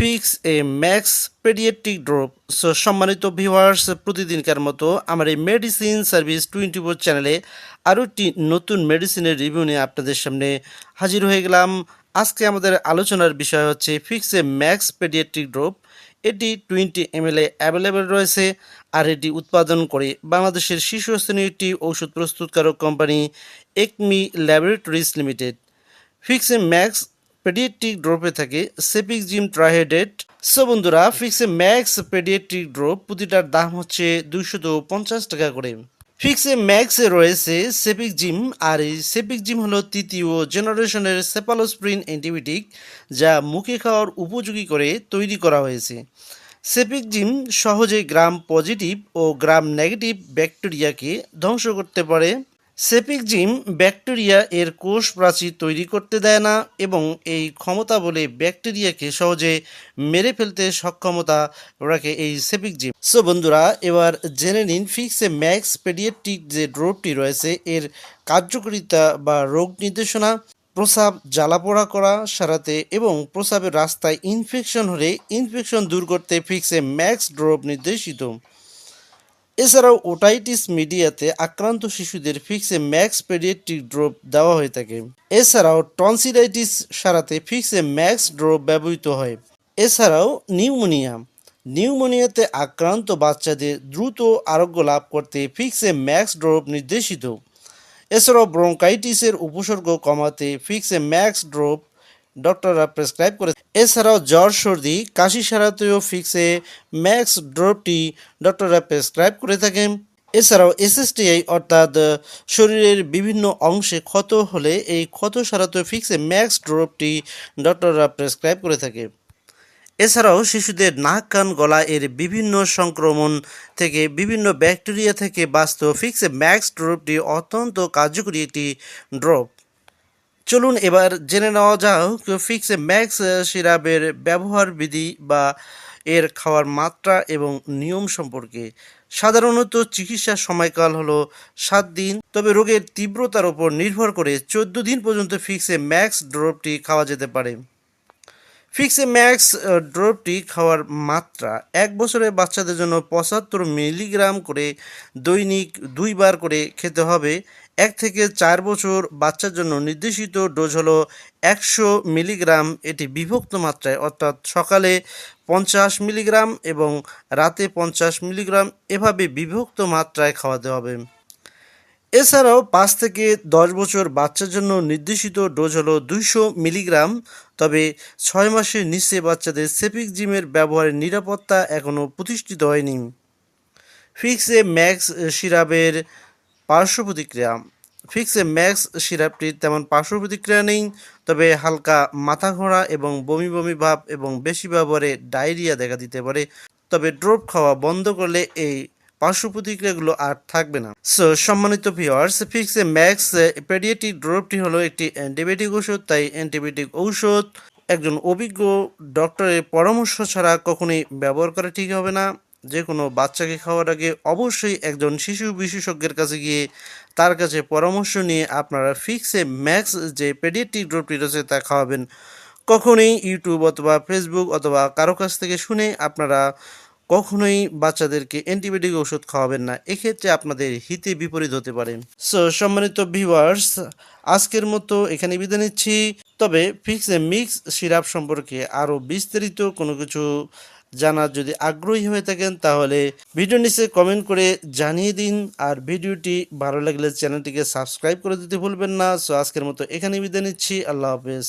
Fix A max paediatric drop so সম্মানিত viewers প্রতিদিনকার মতো আমার এই মেডিসিন সার্ভিস টোয়েন্টি ফোর চ্যানেলে আরও একটি নতুন মেডিসিনের রিভিউ নিয়ে আপনাদের সামনে হাজির হয়ে গেলাম। আজকে আমাদের আলোচনার বিষয় হচ্ছে fix A max paediatric drop এটি টোয়েন্টি এম এল এ অ্যাভেলেবেল রয়েছে আর এটি উৎপাদন করে বাংলাদেশের শীর্ষস্থানীয় একটি ঔষধ প্রস্তুতকারক company Acme laboratories limited fix a max pediatric ড্রপে থাকে সেপিক জিম ট্রাহেডেট সো বন্ধুরা ফিক্সে ম্যাক্স পেডিয়াট্রিক ড্রপ প্রতিটার দাম হচ্ছে দুইশত পঞ্চাশ টাকা করে। ফিক্সে ম্যাক্সে রয়েছে সেপিক জিম আর এই সেপিক জিম হলো তৃতীয় জেনারেশনের সেপালোস্প্রিন অ্যান্টিবায়োটিক যা মুখে খাওয়ার উপযোগী করে তৈরি করা হয়েছে। সেপিক জিম সহজে গ্রাম পজিটিভ ও গ্রাম নেগেটিভ ব্যাকটেরিয়াকে ধ্বংস করতে পারে। সেপিক জিম ব্যাকটেরিয়া এর কোষ প্রাচীর তৈরি করতে দেয় না এবং এই ক্ষমতা বলে ব্যাকটেরিয়াকে সহজে মেরে ফেলতে সক্ষমতা রাখে এই সেপিক জিম। সো বন্ধুরা, এবার জেনে নিন ফিক্সে ম্যাক্স পেডিয়াট্রিক যে ড্রপটি রয়েছে, এর কার্যকারিতা বা রোগ নির্দেশনা, প্রসাব, জ্বালাপোড়া করা, সারাতে এবং প্রসাবের রাস্তায় ইনফেকশন হলে ইনফেকশন দূর করতে ফিক্সে ম্যাক্স ড্রপ নির্দেশিত। এছাড়াও ওটাইটিস মিডিয়াতে আক্রান্ত শিশুদের ফিক্সে ম্যাক্স পেডিয়াট্রিক ড্রপ দেওয়া হয়ে থাকে। এছাড়াও টনসিলাইটিস সারাতে ফিক্সে ম্যাক্স ড্রপ ব্যবহৃত হয়। এছাড়াও নিউমোনিয়া। নিউমোনিয়াতে আক্রান্ত বাচ্চাদের দ্রুত আরোগ্য লাভ করতে ফিক্সে ম্যাক্স ড্রপ নির্দেশিত। এছাড়াও ব্রঙ্কাইটিসের উপসর্গ কমাতে ফিক্সে ম্যাক্স ড্রপ ডক্টররা প্রেসক্রাইব করে এছাড়াও জ্বর, সর্দি, কাশি সারাতেও ফিক্সে ম্যাক্স ড্রপটি ডক্টররা প্রেসক্রাইব করে থাকেন। এছাড়াও এসএসটিআই অর্থাৎ শরীরের বিভিন্ন অংশে ক্ষত হলে এই ক্ষত সারাতেও ফিক্সে ম্যাক্স ড্রপটি ডক্টররা প্রেসক্রাইব করে থাকে। এছাড়াও শিশুদের নাক, কান, গলা এর বিভিন্ন সংক্রমণ থেকে বিভিন্ন ব্যাকটেরিয়া থেকে বাঁচতে ফিক্সে ম্যাক্স ড্রপটি অত্যন্ত কার্যকরী একটি ড্রপ। চলুন এবার জেনে নেওয়া যাক, ফিক্স ম্যাক্স সিরাপের ব্যবহার বিধি বা এর খাওয়ার মাত্রা এবং নিয়ম সম্পর্কে। সাধারণত চিকিৎসার সময়কাল হলো সাত দিন, তবে রোগের তীব্রতার উপর নির্ভর করে চোদ্দ দিন পর্যন্ত ফিক্সে ম্যাক্স ড্রপটি খাওয়া যেতে পারে। ফিক্সে ম্যাক্স ড্রপটি খাওয়ার মাত্রা এক বছরের বাচ্চাদের জন্য পঁচাত্তর মিলিগ্রাম করে দৈনিক দুইবার করে খেতে হবে। এক থেকে চার বছর বাচ্চার জন্য নির্দেশিত ডোজ হলো একশো মিলিগ্রাম। এটি বিভক্ত মাত্রায়, অর্থাৎ সকালে পঞ্চাশ মিলিগ্রাম এবং রাতে পঞ্চাশ মিলিগ্রাম। এভাবে বিভক্ত মাত্রায় খাওয়াতে হবে। এছাড়াও পাঁচ থেকে দশ বছর বাচ্চার জন্য নির্দেশিত ডোজ হলো দুইশো মিলিগ্রাম। তবে ছয় মাসের নিচে বাচ্চাদের সেপিক জিমের ব্যবহারের নিরাপত্তা এখনও প্রতিষ্ঠিত হয়নি। ফিক্সে ম্যাক্স সিরাপের পার্শ্ব প্রতিক্রিয়া। ফিক্সে ম্যাক্স সিরাপটির তেমন পার্শ্ব প্রতিক্রিয়া নেই, তবে হালকা মাথা ঘোরা এবং বমি বমি ভাব এবং বেশি ব্যবহারে ডায়রিয়া দেখা দিতে পারে। তবে ড্রপ খাওয়া বন্ধ করলে এই পার্শ্ব প্রতিক্রিয়াগুলো আর থাকবে না। সো সম্মানিত ভিওয়ার্স ফিক্সে ম্যাক্স পেডিয়াটিক ড্রপটি হলো একটি অ্যান্টিবায়োটিক ওষুধ তাই অ্যান্টিবায়োটিক ঔষধ একজন অভিজ্ঞ ডক্টরের পরামর্শ ছাড়া কখনোই ব্যবহার করা ঠিক হবে না। যে কোনো বাচ্চাকে খাওয়ার আগে অবশ্যই একজন শিশু বিশেষজ্ঞের কাছে গিয়ে তার কাছে পরামর্শ নিয়ে আপনারা ফিক্সে ম্যাক্স যে পেডিয়াট্রিক ড্রপটি রয়েছে তা খাওয়াবেন। কখনোই ইউটিউব অথবা ফেসবুক অথবা কারও কাছ থেকে শুনে আপনারা কখনোই বাচ্চাদেরকে অ্যান্টিবায়োটিক ওষুধ খাওয়াবেন না। এক্ষেত্রে আপনাদের হিতে বিপরীত হতে পারে। সো সম্মানিত ভিউয়ার্স আজকের মতো এখানে বিদায় নিচ্ছি। তবে ফিক্স এ মিক্স সিরাপ সম্পর্কে আরও বিস্তারিত কোনো কিছু জানার যদি আগ্রহী হয়ে থাকেন, তাহলে ভিডিও নিচে কমেন্ট করে জানিয়ে দিন। আর ভিডিওটি ভালো লাগলে চ্যানেলটিকে সাবস্ক্রাইব করে দিতে ভুলবেন না। সো আজকের মতো এখানে বিদায় নিচ্ছি। আল্লাহ হাফেজ।